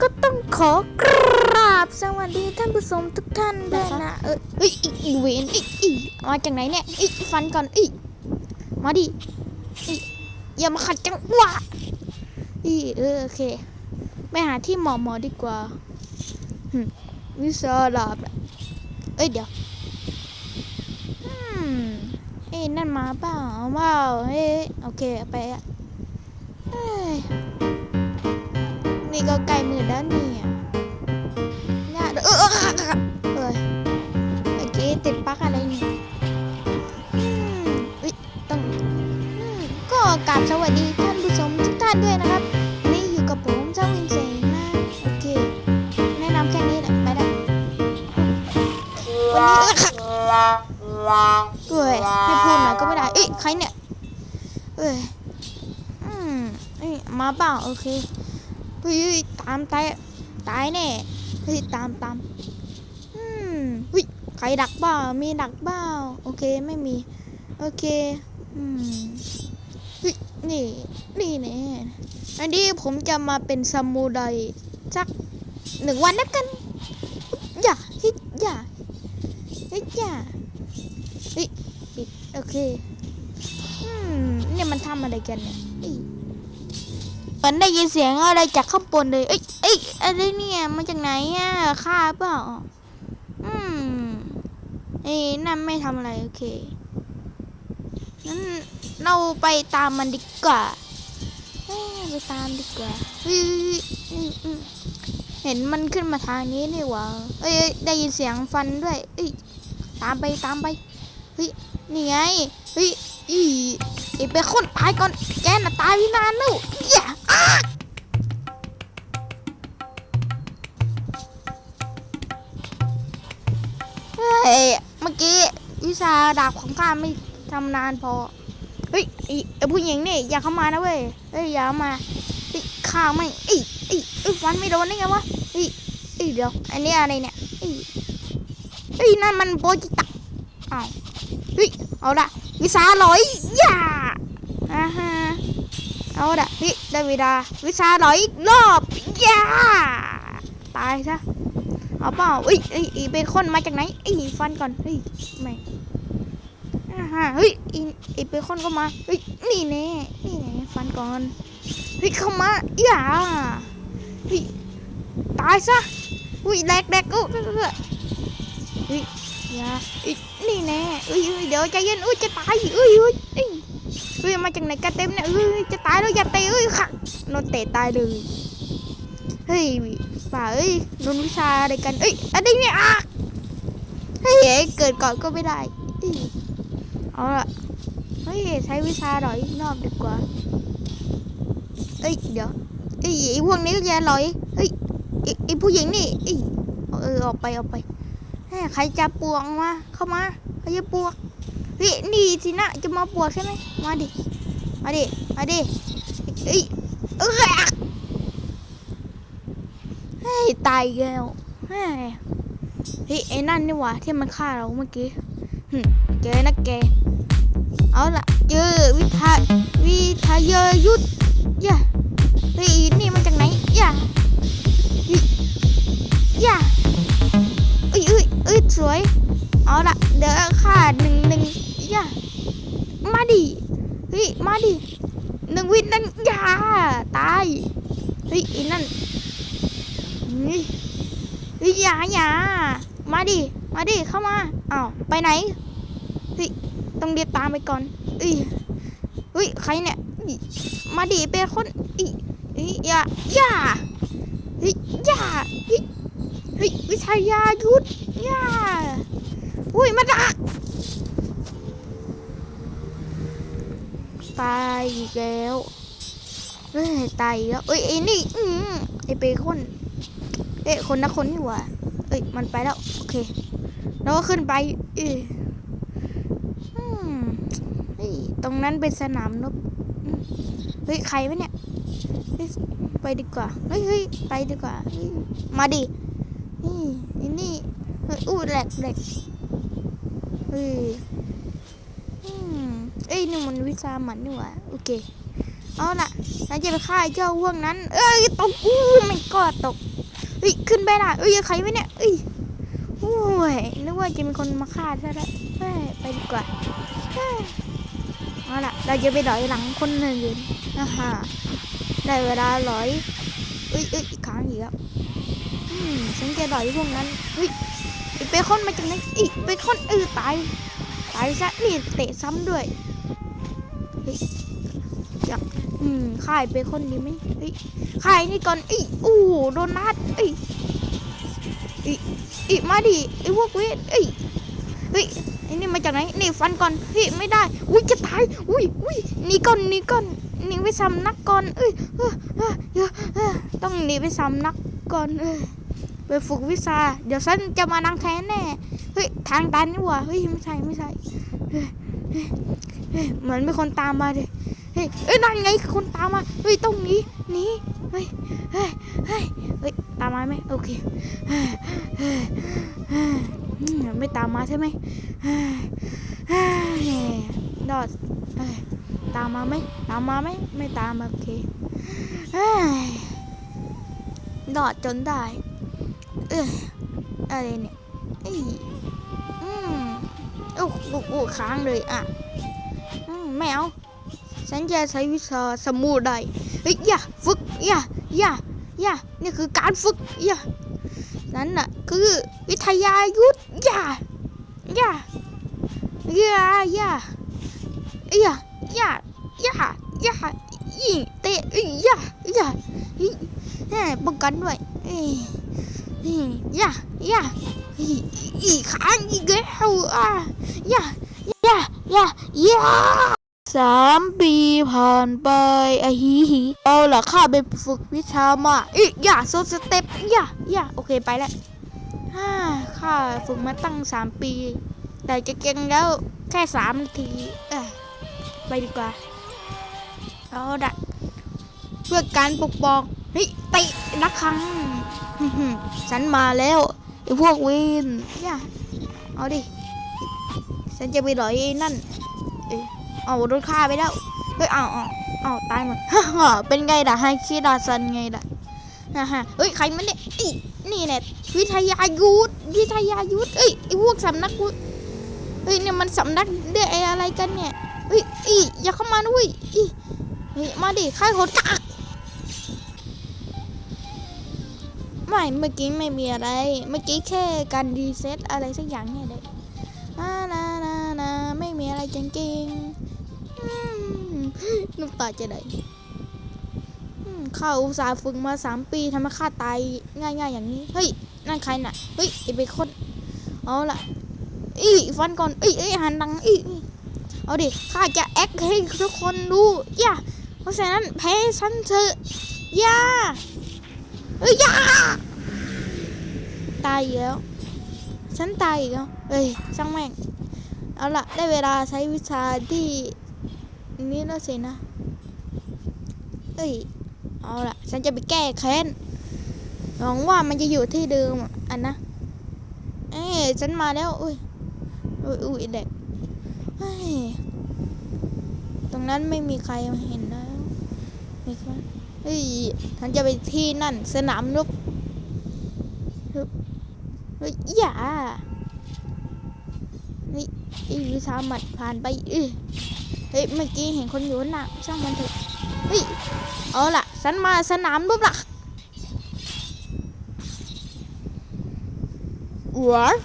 ก็ต้องขอกราบสวัสดีท่านผู้ชมทุกท่านด้วยนะเออเอ้ยอีอีเวนอีอีมาจากไหนเนี่ยอีฟันก่อนอีมาดิอีอย่ามาขัดจังหวะอีเออโอเคไปหาที่หมอหมอดีกว่าหึวิสาลาบเอ้ยเดี๋ยวอืมเอ้ยนั่นมาเปล่าว้าวเฮ้ยโอเคไปอะ ก็ใกล้มือแล้วเนี่ยน่าเออเออเออเมื่อกี้ติดปลั๊กอะไรเนี่ยอืมเอ้ยต้องอืมก็กราบสวัสดีท่านผู้ชมทุกท่านด้วยนะครับ นี่อยู่กับผมเจ้าวินเซนนะโอเคแนะนำแค่นี้แหละไปได้วันนี้เอ้ยให้พูดหน่อยก็ไม่ได้เอ้ยใครเนี่ยเอ้ยอืมเอ้ยมาเปล่าโอเคเฮ้ยามตายตายแน่เฮ้ยตามตามอืมเฮ้ยใครดักบ้ามีดักบ้าโอเคไม่มี โอเคอืมเฮ้ยนี่นี่แน่อันนี้ผมจะมาเป็นซามูไรสักหนึ่งวันแล้วกันอย่าฮ้ยอย่าฮ้ยอย่าเฮ้ยปิดโอเคอืมเนี่ยมันทำอะไรกันเนี่ย มือนได้ยินเสียงอะไรจากข้างบนเลย เอ้ยเอ้ยอะไรเนี่ยมาจากไหนอะฆ่าเปล่า อืมเอ้ยนั่นไม่ทำอะไรโอเคนั้นเราไปตามมันดีกว่าเอ้ยไปตามดีกว่าเฮ้ยเห็นมันขึ้นมาทางนี้นี่หว่าเอ้ยเอ้ยได้ยินเสียงฟันด้วย เอ้ยตามไปตามไป เฮ้ย นี่ไง เฮ้ยอีไอเบคอนตายก่อนแกน่ะตายไปนานแล้วอย่าอ้าเฮ้ยเมื่อกี้วิชาดาบของข้าไม่ทำนานพอเฮ้ยไอ้ไอ้ผู้หญิงนี่อย่าเข้ามานะเว้ยเฮ้ยอย่ามาไอ้ยข้าไม่ไอ้ไอ้ไอ้ยฟันไม่โดนได้ไงวะไอ้ไอ้ยเดี๋ยวอันนี้อะไรเนี่ยไอ้ไอ้ยนั่นมันโปจิตะอ้าวเฮ้ยเอาละ วิชาลอยย่าอ่าฮะเอาละเฮ้ยได้เวลาวิชาลอยรอบย่าตายซะเอาเปล่าเอ้ยเอ้ยเบคอนมาจากไหนไอ้ยฟันก่อนเฮ้ยไม่อ่าฮะเฮ้ยอ้ไอ้เบคอนก็มาเฮ้ยนี่แน่นี่แน่ฟันก่อนเฮ้ยเข้ามาอย่าเฮ้ยตายซะอุ้ยแดกแดกกูเฮ้ย อย่านี่แน่เอ้ยเอ้ยเดี๋ยวใจเย็นอุ้ยจะตายเอ้ยเอ้ยอ้ยเฮ้ยมาจากไหนกันเต็มเนี่ยเอ้ยจะตายแล้วอย่าเตะเอ้ยค่ะโดนเตะตายเลยเฮ้ยป่าเอ้ยโดนวิชาอะไรกันเอ้ยอะไรเนี่ยอะเฮ้ยเกิดก่อนก็ไม่ได้เอ้ยเอาละเฮ้ยใช้วิชาหน่อยอีกรอบดีกว่าเอ้ยเดี๋ยวเอ้ยไอ้พวกนี้ก็จะลอยเฮ้ยไอผู้หญิงนี่เอ้ยเออออกไปออกไป ใครจะปวงมา เข้ามาใครจะปวกเฮ้ยนี่สินะจะมาปวกใช่ไหมมาดิ มาดิ มาดิเฮ้ยเออเฮ้ยตายแล้วเฮ้ยเฮ้ยไอ้นั่นนี่หว่าที่มันฆ่าเราเมื่อกี้หึเจอนะแก เอาละเจอวิทาวิทยายุทธ เอาละเดี๋ยวค่าหนึ่งหนึ่งอย่ามาดิเฮ้ยมาดิหนึ่งวินนั่นอย่าตายเฮ้ยอีนั่นเฮ้ยเฮ้ยอย่าอย่ามาดิมาดิเข้ามาอ้าวไปไหนเฮ้ยต้องเรียบตามไปก่อนเอ้ยเฮ้ยใครเนี่ยมาดิเป็นคนเอ้ยเฮ้ยอย่าอย่าเฮ้ยอย่าเฮ้ยเฮ้ยวิชายายุทธย่า อุ้ยมาดักตายอีกแล้วเฮ้ยตายแล้วเอ้ยไอ้นี่อืมไอ้เบคอนเอ้ยคนนะคนนี่หว่าเอ้ยมันไปแล้วโอเค แล้วก็ขึ้นไปเอ้ยอืมเฮ้ยตรงนั้นเป็นสนามนบเฮ้ยใครวะเนี่ยไปดีกว่าเฮ้ยเฮ้ยไปดีกว่ามาดินี่นี่เฮ้ยอู้แหลกแหลก เฮ้ยอืมเอ้ยนี่มันวิชาหมันนี่หว่าโอเคเอาละไปฉันจะไปฆ่าเจ้าพวกนั้น เอ้ยตกอู้ไม่ก็ตกเฮ้ยขึ้นไปได้เอ้ยใครไว้เนี่ยเอ้ยโอ้ยนึกว่าจะมีคนมาฆ่าซะแล้วไปดีกว่าเอาล่ะ เราจะไปดอยหลังคนหนึ่งนะฮะได้เวลาหลอยเอ้ยเอ้ยอีกครั้งอีกแล้วอืมฉันจะดอยพวกนั้นเฮ้ย เบคอนมาจากไหนอีกเบคอนเออตายตายซะนี่เตะซ้ำด้วยเฮ้ยอยากอืมข่ายเบคอนดีไหมเฮ้ยข่ายนี่ก่อนอีโอ้โดนัทอ้ยอีอีมาดิไอพวกเวทอ้ยเฮ้ยไอ้นี่มาจากไหนนี่ฟันก่อนเฮ้ยไม่ได้อุ้ยจะตายอุ้ยอุ้ยหนีก่อนหนีก่อนหนีไปสำนักก่อนเอ้ยเออเออเออเออต้องหนีไปสำนักก่อนเอ้ย ไปฝึกวิชา เดี๋ยวฉันจะมานั่งแทนแน่ เฮ้ย ทางตันนี่หว่า เฮ้ย ไม่ใช่ ไม่ใช่เฮ้ยเฮ้ยเฮ้ยเหมือนมีคนตามมาเลยเฮ้ยเอ้ยนั่นไงคนตามมา เฮ้ยต้องหนีหนีเฮ้ย เฮ้ย เฮ้ย เฮ้ย ตามมาไหมโอเคเฮ้ยเฮ้ยไม่ตามมาใช่ไหมเฮ้ยเฮ้ยดอดเฮ้ยตามมาไหมตามมาไหมไม่ตามโอเคเฮ้ยดอดจนได้ เอ้ยอะไรเนี่ยอืมโอ้โหค้างเลยอะอืมไม่เอาฉันจะใช้วิชาสมูได้เฮ้ยอย่าฝึกอย่าอย่าอย่านี่คือการฝึกอย่านั่นน่ะคือวิทยายุทธอย่าอย่าอย่าอย่าอย่าอย่าอย่าอย่ายิงเตะอย่าอย่าเฮ้ยป้องกันด้วยเอ้ ยนี่ย่าย่าอีอีกครั้งอีกแล้วอะย่าย่าย่าย่าสามปีผ่านไปอะฮีฮีเอาล่ะข้าไปฝึกวิชามาอีกย่าโซสเต็ปย่าย่าโอเคไปแล้วฮ่าข้าฝึกมาตั้งสามปี แต่จะเก่งแล้วแค่สามนาทีเอ้ยไปดีกว่าเอาละเพื่อการปกป้อง เฮ้ยตะนักครั้งฉันมาแล้วไอ้พวกวินย่าเอาดิ ฉันจะไปหลอยไอ้นั่นเอ้ยเอาโดนฆ่าไปแล้ว เฮ้ยเอาเอาเอาตายหมดเป็นไงล่ะไฮคิดาซันไงล่ะฮ่าฮ่าเฮ้ยใครมันเนี่ยอีนี่เนี่ยวิทยายุทธวิทยายุทธเอ้ยไอ้พวกสำนักวุฒเฮ้ยเนี่ยมันสำนักเด้อะไรกันเนี่ยเฮ้ยอีอย่าเข้ามานะเว้ยอีมาดิค่ายโหดกั ไม่เมื่อกี้ไม่มีอะไร เมื่อกี้แค่การรีเซ็ตอะไรสักอย่างเนี่ยเด็กนานานานาไม่มีอะไรจริงๆอืมน้ำตาจะไหลข้าอุตส่าห์ฝึกมาสามปีทำไมข้าตายง่ายๆอย่างนี้ เฮ้ย นั่นใครน่ะ เฮ้ยไอเบคอนเอาล่ะอีฟันก่อนอีอีหันดังอีเอาดิ ข้าจะแอคให้ทุกคนดู ย่าเพราะฉะนั้นแพ้ฉันเถอะอย่า เอ้ยยาตายอีกแล้วฉันตายอีกแล้วเอ้ยช่างแม่ง เอาละได้เวลาใช้วิชาที่นี่แล้วสินะเอ้ยเอาละฉันจะไปแก้แค้นหวังว่ามันจะอยู่ที่เดิมอันนะ เอ้ยฉันมาแล้ว อุ้ย อุ้ยอุ้ยเด็กเฮ้ยตรงนั้นไม่มีใครเห็นแล้วมีใคร เฮ้ยฉันจะไปที่นั่น สนามรบเฮ้ยอย่าเฮ้ยอีวิชาหมัดผ่านไปเอ้ยเฮ้ยเมื่อกี้เห็นคนอยู่หน้าช่างมันเถอะเฮ้ยเอาล่ะฉันมาสนามรบละ What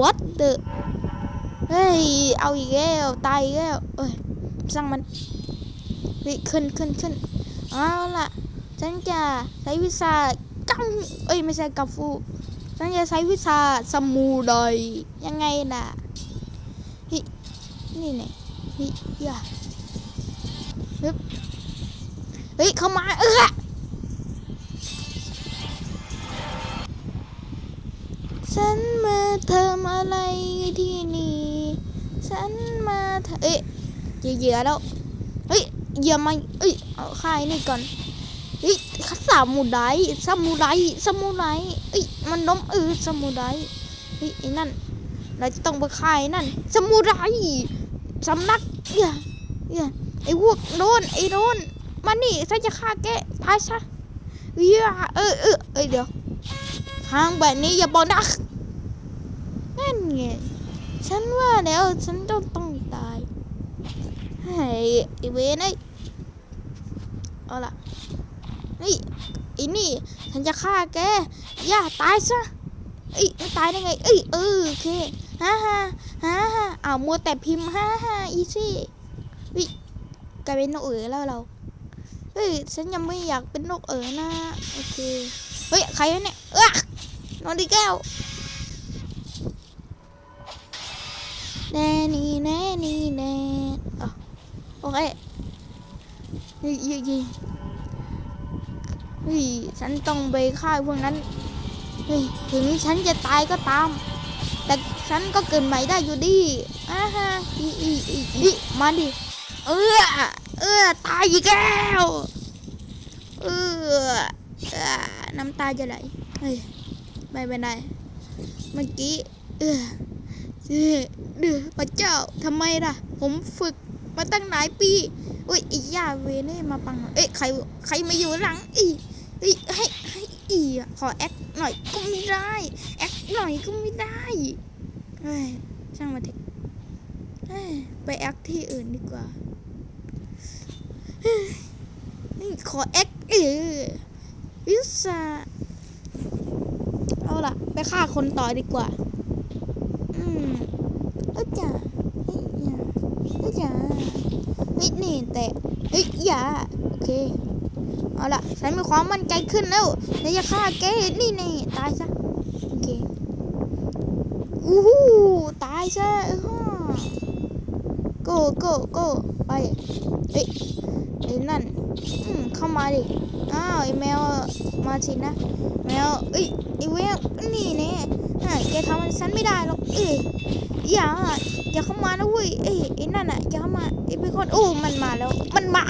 What the เฮ้ยเอาอีกแล้วตายแล้วเอ้ยช่างมันเฮ้ยขึ้นขึ้นขึ้น đó là sáng cha thấy với xa công ơi mới xe cà phu sáng cha thấy với xa sầm mù đời ยังไงล่ะฮินี่ไงฮิยาฮึบเฮ้ยเข้ามาเออฉันมาทำอะไรที่นี่ ฉันมาเอ๊ะเหยื่อแล้วเฮ้ยเหยื่อมันเอ้ย เอาค่ายนี่ก่อนเฮ้ยสามูไรสามูไรสามูไรเอ้ยมันล้มเออสามูไรเฮ้ยไอ้นั่น เราจะต้องไปค่ายนั่นสามูไรสำนักเหี้ยเหี้ยไอ้พวกโดนไอ้โดนมานี่ฉันจะฆ่าแกตายซะเหี้ยเออเออเอ้ยเดี๋ยวทางแบบนี้อย่าบอกนะนั่นไงฉันว่าแล้วฉันต้องต้องตายเฮ้ยไอเวนไอ เอาล่ะนี่อ้นี่ฉันจะฆ่าแกอย่าตายซะเอ้ยไม่ตายได้ไงเอ้ยเออโอเคฮ่าฮ่าฮ่าฮ่าอ้าวมัวแต่พิมพ์ฮ่าฮ่าอีซี่เฮ้ยกลายเป็นนกเอ๋อแล้วเราเฮ้ยฉันยังไม่อยากเป็นนกเอ๋อนะโอเคเฮ้ยใครวะเนี่ยเอ้อนอนดีแก้วแน่นี่แน่นี่แน่อะโอเค เฮ้ยเฮ้ยฉันต้องไปฆ่าพวกนั้นเฮ้ยถึงฉันจะตายก็ตาม แต่ฉันก็เกิดใหม่ได้อยู่ดีอ่าฮะอีอีอีอีมาดิเออเออตายอีกแล้วเออน้ำตาจะไหลเฮ้ยไม่เป็นไรเมื่อกี้เออเออเดือพระเจ้าทำไมล่ะ ผมฝึกมาตั้งหลายปี อุ้ยไอ้ย่าเวเน่มาปังเอ้ยใครใครมาอยู่หลังอีอ้ยให้ให้อีอะขอแอคหน่อยก็ไม่ได้แอคหน่อยก็ไม่ได้เฮ้ยช่างมาเถอะเฮ้ยไปแอคที่อื่นดีกว่านี่ขอเอ็กเออวิสาเอาล่ะ ไปฆ่าคนต่อดีกว่า อืมเอ้ยจ้าเฮ้ยอย่าเอ้ยจ้าเนี่แต่เฮ้ยอย่าโอเคเอาล่ะฉันมีความมั่นใจขึ้นแล้วฉันจะฆ่าแกนี่นี่ตายซะโอเคอู้หูตายซะฮ่าโก้โก้โก้ไปเฮ้ยไอ้นั่นเข้ามาดิอ้าวไอ้แมวมาสินะ แมวเอ้ยไอ้แมวนี่แน่อะแกทำมันฉันไม่ได้หรอกเอ้ย อย่า อย่าเข้ามานะเว้ย เอ้ยไอ้นั่นอะอย่าเข้ามาไอ้เป็นคนโอ้มันมาแล้ว มันมา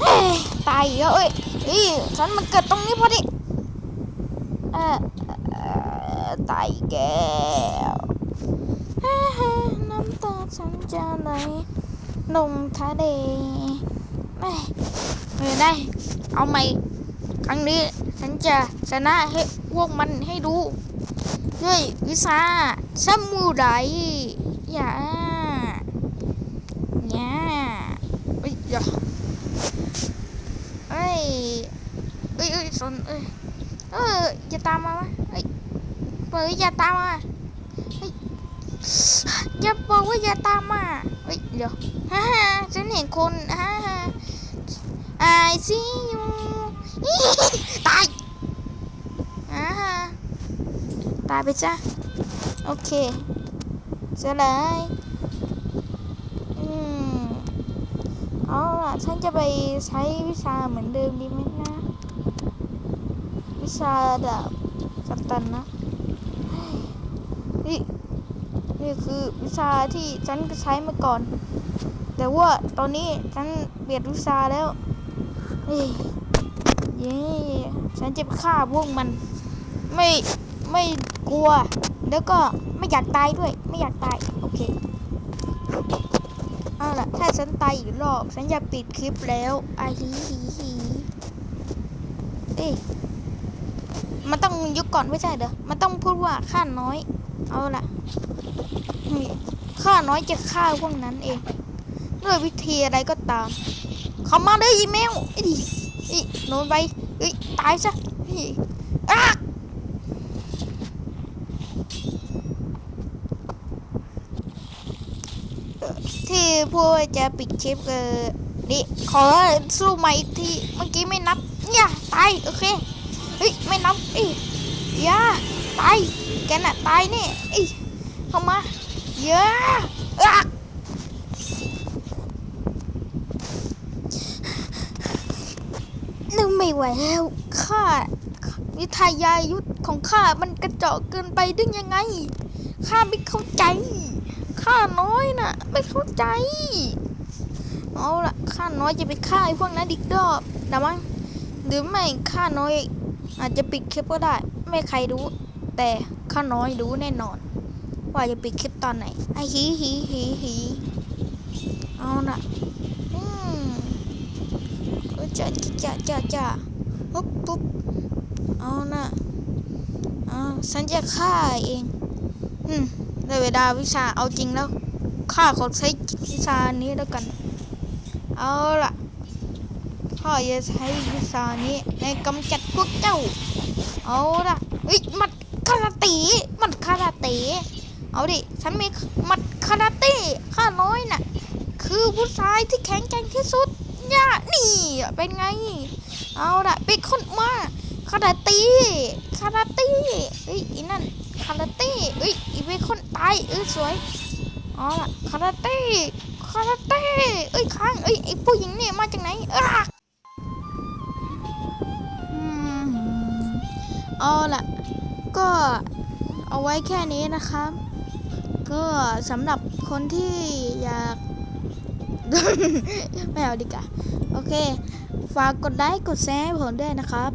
เฮ้ยตายอีกแล้วเอ้ยเฮ้ยฉันมันเกิดตรงนี้พอดีเออตายอีกแล้วฮ่าฮ่าน้ำตาฉันจะไหลลงทะเลไม่เออได้ เอาใหม่ครั้งนี้ ฉันจะชนะให้พวกมันให้ดู ด้วยวิชาซามูไรอย่าอย่าเอ้ยอย่าเอ้ยเอ้ยเอ้ยสนเอ้ยเอออย่าตามมาวะเอ้ยเปิดอย่าตามมาเฮ้ยอย่าบอกว่าอย่าตามมาเฮ้ยเดี๋ยวฮ่าฮ่าฉันเห็นคนฮ่าฮ่า I see you ตายอ่าฮะตายไปจ้ะ โอเคเจะเลยอืมเอาล่ะฉันจะไปใช้วิชาเหมือนเดิมดีไหมนะ วิชาดาบกัปตันนะนี่นี่คือวิชาที่ฉันก็ใช้มาก่อน แต่ว่าตอนนี้ฉันเปลี่ยนวิชาแล้วเฮ้ เย้ฉันจะฆ่าพวกมัน ไม่ไม่กลัว แล้วก็ไม่อยากตายด้วย ไม่อยากตาย โอเค เอาล่ะ ถ้าฉันตายอีกรอบ ฉันจะปิดคลิปแล้วไอ้ฮีฮีฮีเอ้มันต้องยุกก่อนไม่ใช่เด้อมันต้องพูดว่าข้าน้อย เอาล่ะข้าน้อยจะฆ่าพวกนั้นเอง ด้วยวิธีอะไรก็ตาม เขามาเลยอีเมลไอ้ดิ อ้โดนไปเอ้ยตายซะเฮ้ยอ้าที่พูดจะปิดคลิปเออนี่ขอสู้ใหม่อีกทีเมื่อกี้ไม่นับอย่าตายโอเคเฮ้ยไม่นับเอ้ยอย่าตายแกน่ะตายแน่เอ้ยเข้ามาอย่าอะนึก ไม่ไหวแล้วข้าวิทยายุทธของข้ามันกระจอกเกินไปได้ยังไงข้าไม่เข้าใจข้าน้อยน่ะ ไม่เข้าใจ เอาละข้าน้อยจะไปฆ่าไอ้พวกนั้นอีกรอบแต่มั้งหรือไม่ข้าน้อย อาจจะปิดคลิปก็ได้ ไม่ใครรู้ แต่ข้าน้อยรู้แน่นอน ว่าจะปิดคลิปตอนไหนไอ้ฮีฮีฮีฮีเอาละ จะจะจะจะปุ๊บปุ๊บเอาละเอาฉันจะฆ่าเองอืมได้เวลาวิชาเอาจริงแล้วข้าขอใช้วิชานี้แล้วกัน เอาล่ะข้าจะใช้วิชานี้ในกำจัดพวกเจ้า เอาล่ะเฮ้ยมัดคาราเต้มัดคาราเต้เอาดิ ฉันมีมัดคาราเต้ข้าน้อยน่ะ คือผู้ชายที่แข็งแกร่งที่สุด ย่านี่เป็นไง เอาละเป็นคนมาคาราเต้คาราเต้เฮ้ยอีนั่นคาราเต้เฮ้ยอีเป็นคนตายเออสวยเอาละคาราเต้คาราเต้เอ้ยค้างเอ้ยไอผู้หญิงเนี่ยมาจากไหนอ้าอืมเอาล่ะ ก็เอาไว้แค่นี้นะครับ ก็สำหรับคนที่อยาก ไม่เอาดีกว่าโอเค ฝากกดไลค์กดแชร์ให้ผมด้วยนะครับ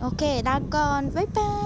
โอเคลาก่อนบ๊ายบาย